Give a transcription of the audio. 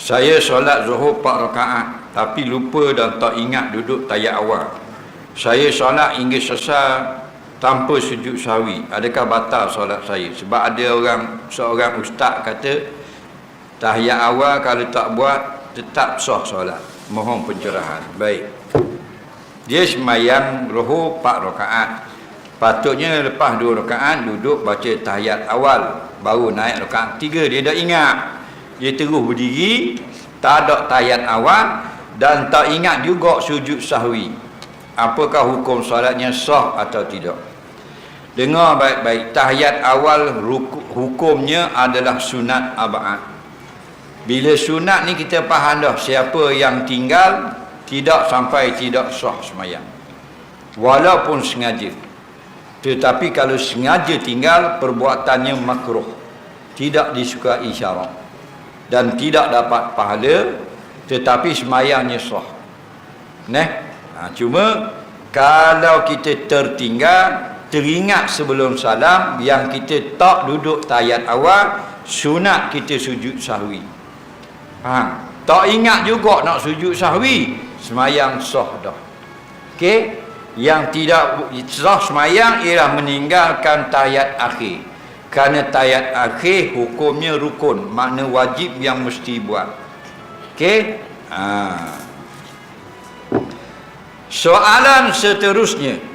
Saya solat zuhur 4 rakaat tapi lupa dan tak ingat duduk tayat awal. Saya solat hingga selesai tanpa sujud sahwi. Adakah batal solat saya? Sebab ada orang seorang ustaz kata tahiyat awal kalau tak buat tetap sah solat. Mohon pencerahan. Baik. Dia semayang zuhur 4 rakaat. Patutnya lepas 2 rakaat duduk baca tahiyat awal baru naik rakaat 3 dia dah ingat dia terus berdiri tak ada tayat awal dan tak ingat juga sujud sahwi. Apakah hukum solatnya sah atau tidak? Dengar baik-baik tahiyat awal hukumnya adalah sunat abad. Bila sunat ni kita faham dah siapa yang tinggal tidak sampai tidak sah semayang. Walaupun sengaja. Tetapi kalau sengaja tinggal perbuatannya makruh. Tidak disukai syarak dan tidak dapat pahala tetapi semayangnya sah. Nah ha, cuma kalau kita tertinggal teringat sebelum salam yang kita tak duduk tayat awal sunat kita sujud sahwi. Faham tak ingat juga nak sujud sahwi semayang sah dah. Okey? Yang tidak sah semayang ialah meninggalkan tayat akhir kerana tayat akhir hukumnya rukun. Makna wajib yang mesti buat. Okey? Ha. soalan seterusnya